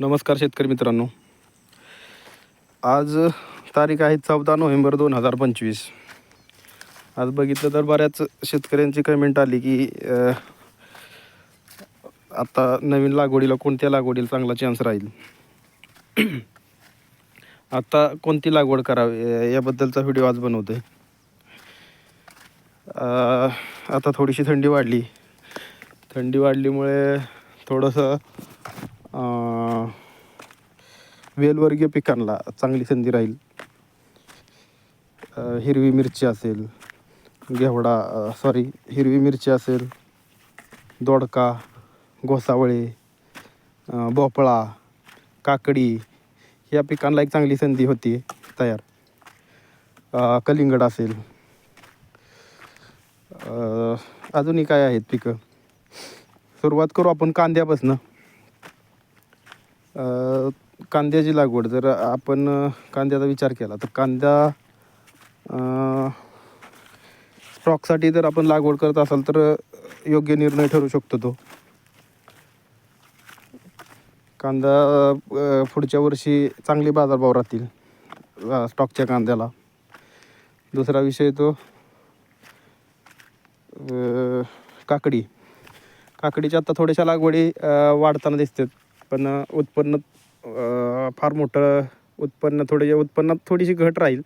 नमस्कार शेतकरी मित्रांनो. आज तारीख आहे चौदा नोव्हेंबर दोन हजार पंचवीस. आज बघितलं तर बऱ्याच शेतकऱ्यांची कमेंट आली की आत्ता आता नवीन लागवडीला कोणत्या लागवडीला चांगला चान्स राहील? आता कोणती लागवड करावी? याबद्दलचा व्हिडिओ आज बनवतो आहे आता थोडीशी थंडी वाढली. थंडी वाढलीमुळे थोडंसं वेलवर्गीय पिकांना चांगली संधी राहील. हिरवी मिरची असेल घेवडा सॉरी हिरवी मिरची असेल दोडका घोसावळे भोपळा काकडी या पिकांना एक चांगली संधी होती तयार. कलिंगड असेल. अजूनही काय आहेत पिकं? सुरुवात करू आपण कांद्यापासून. कांद्याची लागवड जर आपण कांद्याचा विचार केला तर कांदा स्टॉकसाठी जर आपण लागवड करत असाल तर योग्य निर्णय ठरू शकतो तो. कांदा पुढच्या वर्षी चांगले बाजारभाव राहतील स्टॉकच्या कांद्याला. दुसरा विषय तो काकडी. काकडीच्या आता थोड्याशा लागवडी वाढताना दिसतात. पण उत्पन्न फार मोठं उत्पन्न थोडे उत्पन्नात थोडीशी घट राहील.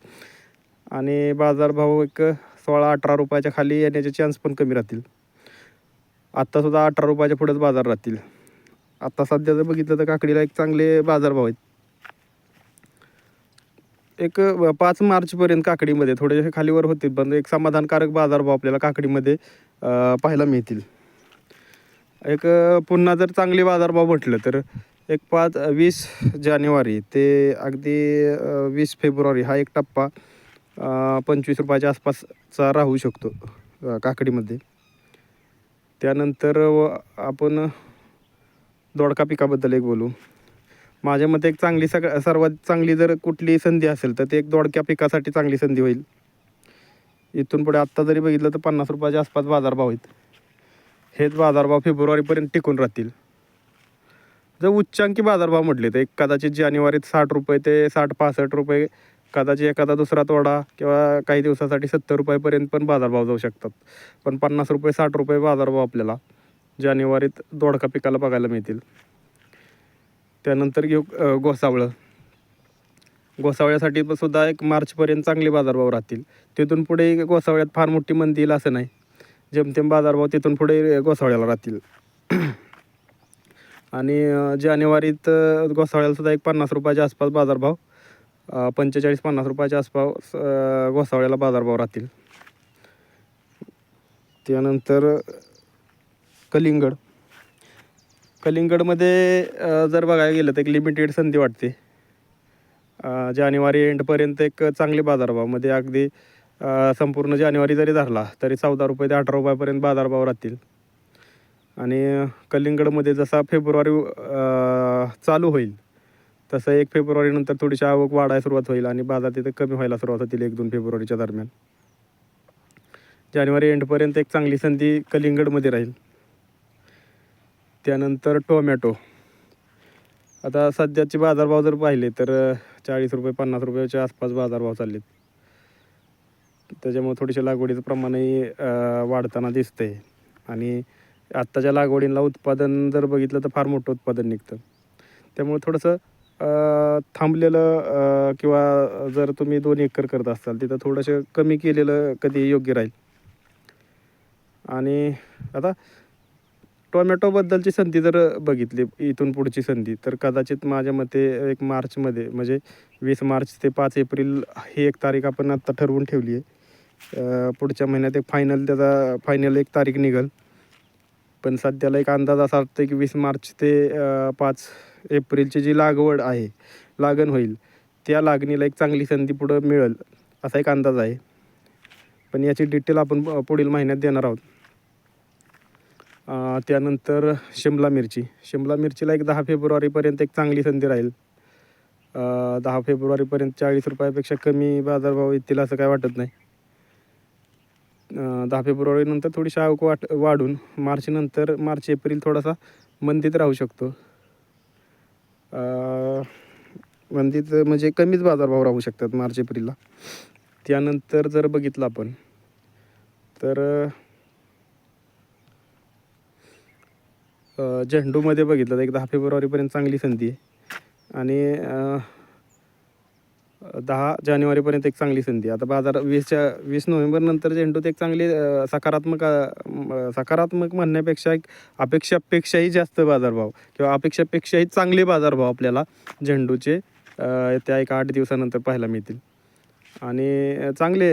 आणि बाजारभाव एक सोळा अठरा रुपयाच्या खाली येण्याचे चान्स पण कमी राहतील. आत्तासुद्धा अठरा रुपयाच्या पुढेच बाजार राहतील. आत्ता सध्या जर बघितलं तर काकडीला एक चांगले बाजारभाव आहेत. एक पाच मार्चपर्यंत काकडीमध्ये थोडेसे खालीवर होतील पण एक समाधानकारक बाजारभाव आपल्याला काकडीमध्ये पाहायला मिळतील. एक पुन्हा जर चांगली बाजारभाव म्हटलं तर एक पाच वीस जानेवारी ते अगदी वीस फेब्रुवारी हा एक टप्पा पंचवीस रुपयाच्या आसपासचा राहू शकतो काकडीमध्ये. त्यानंतर आपण दोडका पिकाबद्दल एक बोलू. माझ्या मते एक चांगली सग सर्वात चांगली जर कुठली संधी असेल तर ते एक दोडक्या पिकासाठी चांगली संधी होईल. इथून पुढे आत्ता जरी बघितलं तर पन्नास रुपयाच्या आसपास बाजारभाव आहेत. हेच बाजारभाव फेब्रुवारीपर्यंत टिकून राहतील. जर उच्चांकी बाजारभाव म्हटले तर एक कदाचित जानेवारीत साठ रुपये ते साठ पासष्ट रुपये कदाचित एखादा दुसरा तोडा किंवा काही दिवसासाठी सत्तर रुपयापर्यंत पण बाजारभाव जाऊ शकतात. पण पन्नास रुपये साठ रुपये बाजारभाव आपल्याला जानेवारीत दोडका पिकाला बघायला मिळतील. त्यानंतर घेऊ गोसावळं. गोसावळ्यासाठी पण सुद्धा एक मार्चपर्यंत चांगले बाजारभाव राहतील. तिथून पुढे गोसावळ्यात फार मोठी मंदी येईल असं नाही. जेमतेम बाजारभाव तिथून पुढे घोसाळ्याला राहतील. आणि जानेवारीत घोसाळ्यालासुद्धा सुद्धा एक पन्नास रुपयाच्या आसपास बाजारभाव पंचेचाळीस पन्नास रुपयाच्या आसपास घोसाळ्याला बाजारभाव राहतील. त्यानंतर कलिंगड. कलिंगडमध्ये जर बघायला गेलं तर एक लिमिटेड संधी वाटते. जानेवारी एंडपर्यंत एक चांगले बाजारभावामध्ये अगदी संपूर्ण जानेवारी जरी धरला तरी चौदा रुपये ते अठरा रुपयापर्यंत बाजारभाव राहतील. आणि कलिंगडमध्ये जसा फेब्रुवारी चालू होईल तसं एक फेब्रुवारीनंतर थोडीशी आवक वाढायला सुरुवात होईल आणि बाजार तिथे कमी व्हायला सुरुवात होतील एक दोन फेब्रुवारीच्या दरम्यान. जानेवारी एंडपर्यंत एक चांगली संधी कलिंगडमध्ये राहील. त्यानंतर टोमॅटो. आता सध्याचे बाजारभाव जर पाहिले तर चाळीस रुपये पन्नास रुपयाच्या आसपास बाजारभाव चाललेत. त्याच्यामुळे थोडीशा लागवडीचं प्रमाणही वाढताना वाढताना दिसतंय. आणि आत्ताच्या लागवडीला उत्पादन जर बघितलं तर फार मोठं उत्पादन निघतं. त्यामुळे थोडंसं थांबलेलं किंवा जर तुम्ही दोन एकर करत असाल तिथं थोडंसं कमी केलेलं कधी योग्य राहील. आणि आता टोमॅटोबद्दलची संधी जर बघितली इथून पुढची संधी तर कदाचित माझ्या मते एक मार्चमध्ये म्हणजे वीस मार्च ते पाच एप्रिल ही एक तारीख आपण आत्ता ठरवून ठेवली आहे. पुढच्या महिन्यात एक फायनल त्याचा फायनल एक तारीख निघल. पण सध्याला एक अंदाज असा वाटतो की वीस मार्च ते पाच एप्रिलची जी लागवड आहे लागण होईल त्या लागणीला एक चांगली संधी पुढं मिळेल असा एक अंदाज आहे. पण याची डिटेल आपण पुढील महिन्यात देणार आहोत. त्यानंतर शिमला मिरची. शिमला मिरचीला एक दहा फेब्रुवारीपर्यंत एक चांगली संधी राहील. दहा फेब्रुवारीपर्यंत चाळीस रुपयापेक्षा कमी बाजारभाव येतील असं काय वाटत नाही. दहा फेब्रुवारीनंतर थोडीशी आवक वाट वाढून मार्चनंतर मार्च एप्रिल थोडासा मंदीत राहू शकतो. मंदीत म्हणजे कमीच बाजारभाव राहू शकतात मार्च एप्रिलला. त्यानंतर जर बघितलं आपण तर झेंडूमध्ये बघितलं तर एक दहा फेब्रुवारीपर्यंत चांगली संधी आहे. आणि दहा जानेवारीपर्यंत एक चांगली संधी. आता बाजार वीसच्या वीस नोव्हेंबरनंतर झेंडूत एक चांगली सकारात्मक सकारात्मक म्हणण्यापेक्षा एक अपेक्षापेक्षाही जास्त बाजारभाव किंवा अपेक्षापेक्षाही चांगले बाजारभाव आपल्याला झेंडूचे त्या एक आठ दिवसानंतर पाहायला मिळतील. आणि चांगले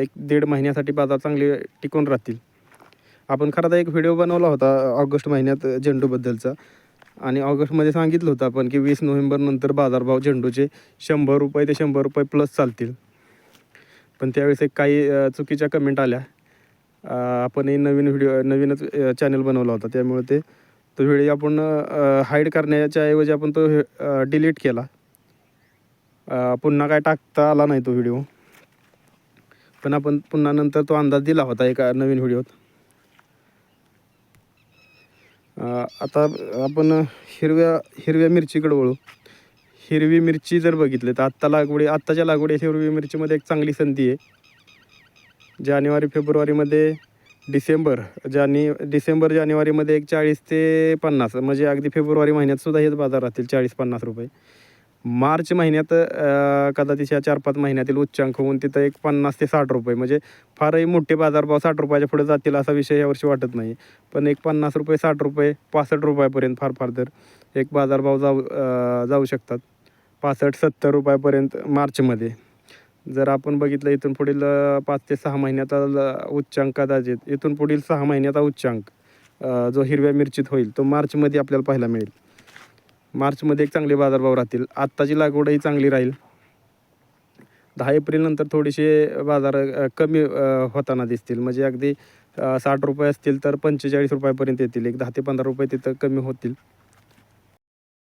एक दीड महिन्यासाठी बाजार चांगले टिकून राहतील. आपण खरं तर एक व्हिडिओ बनवला होता ऑगस्ट महिन्यात झेंडूबद्दलचा. आणि ऑगस्टमध्ये सांगितलं होतं आपण की वीस नोव्हेंबरनंतर बाजारभाव झेंडूचे शंभर रुपये ते शंभर रुपये प्लस चालतील. पण त्यावेळेस एक काही चुकीच्या कमेंट आल्या. आपणही आपण हे नवीन व्हिडिओ नवीनच चॅनल बनवला होता. त्यामुळे ते तो व्हिडिओ आपण हाईड करण्याच्या ऐवजी आपण तो डिलीट केला. पुन्हा काय टाकता आला नाही तो व्हिडिओ पण आपण पुन्हा नंतर तो अंदाज दिला होता एका नवीन व्हिडिओत आता आपण हिरव्या हिरव्या मिरचीकडे वळू. हिरवी मिरची जर बघितली तर आत्ता लागवडी आत्ताच्या लागवडी हिरवी मिरचीमध्ये एक चांगली संधी आहे. जानेवारी फेब्रुवारीमध्ये डिसेंबर जाने डिसेंबर जानेवारीमध्ये एक चाळीस ते पन्नास म्हणजे अगदी फेब्रुवारी महिन्यात सुद्धा हेच बाजार राहतील चाळीस पन्नास रुपये. मार्च महिन्यात कदाचित या चार पाच महिन्यातील उच्चांक होऊन तिथं एक पन्नास ते साठ रुपये म्हणजे फारही मोठे बाजारभाव साठ रुपयाच्या पुढे जातील असा विषय यावर्षी वाटत नाही. पण एक पन्नास रुपये साठ रुपये पासष्ट रुपयापर्यंत फार फार तर एक बाजारभाव जाऊ जाऊ शकतात. पासष्ट सत्तर रुपयापर्यंत मार्चमध्ये. जर आपण बघितलं इथून पुढील पाच ते सहा महिन्याचा ल- उच्चांक कदाचित इथून पुढील सहा महिन्याचा उच्चांक जो हिरव्या मिरचीत होईल तो मार्चमध्ये आपल्याला पाहायला मिळेल. मार्चमध्ये एक चांगले बाजारभाव राहतील. आत्ताची लागवडही चांगली राहील. दहा एप्रिलनंतर थोडेसे बाजार कमी होताना दिसतील. म्हणजे अगदी साठ रुपये असतील तर पंचेचाळीस रुपयापर्यंत येतील. एक दहा ते पंधरा रुपये तिथं कमी होतील.